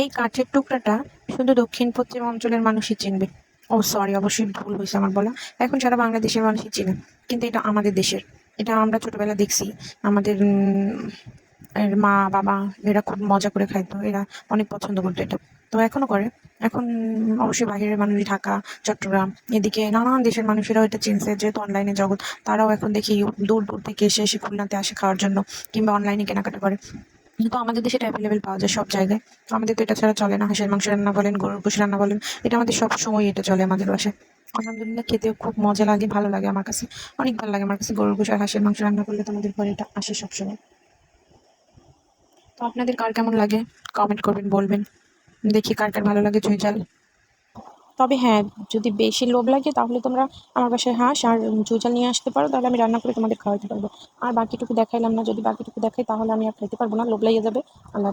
এই কাঠের টুকরাটা শুধু দক্ষিণ পশ্চিম অঞ্চলের মানুষই চিনবে। ও সরি অবশ্যই ভুল হয়েছে আমার বলা। এখন সারা বাংলাদেশের মানুষই চিনে, কিন্তু এটা আমাদের দেশের। এটা আমরা ছোটবেলা দেখছি। আমাদের এর মা, বাবা, এরা খুব মজা করে খাইতো। এরা অনেক পছন্দ করতো এটা। তো এখনও করে। এখন অবশ্যই বাইরের মানুষ ঢাকা, চট্টগ্রাম, এদিকে নানান দেশের মানুষেরাও এটা চিনছে। যেহেতু অনলাইনে জগৎ, তারাও এখন দেখি দূর দূর থেকে এসে এসে খুলনাতে আসে খাওয়ার জন্য, কিংবা অনলাইনে কেনাকাটা করে। কিন্তু আমাদের দেশে এটা অ্যাভেলেবেল পাওয়া যায় সব জায়গায়। আমাদের তো এটা ছাড়া চলে না, হাঁসের মাংস রান্না বলেন, গরুর পুষ রান্না বলেন, এটা আমাদের সব সময় এটা চলে আমাদের বাসায়। আলহামদুলিল্লাহ খেতেও খুব মজা লাগে, ভালো লাগে আমার কাছে, অনেক ভালো লাগে আমার কাছে গরুর পুষ আর হাঁসের মাংস রান্না করলে তো আমাদের ঘরে এটা আসে সব সময়। তো আপনাদের কার কেমন লাগে? কমেন্ট করবেন, বলবেন। দেখি কার কার ভালো লাগে চুইঝাল তবে হ্যাঁ যদি বেশি লোভ লাগে তাহলে তোমরা আমার বাসায় হাঁস আর জুজাল নিয়ে আসতে পারো, তাহলে আমি রান্না করে তোমাদের খাওয়াতে পারব। আর বাকিটুকু দেখাইলাম না, যদি বাকিটুকু দেখাই তাহলে আমি আর খাইতে পারব না, লোভ লাগিয়ে যাবে। আল্লাহ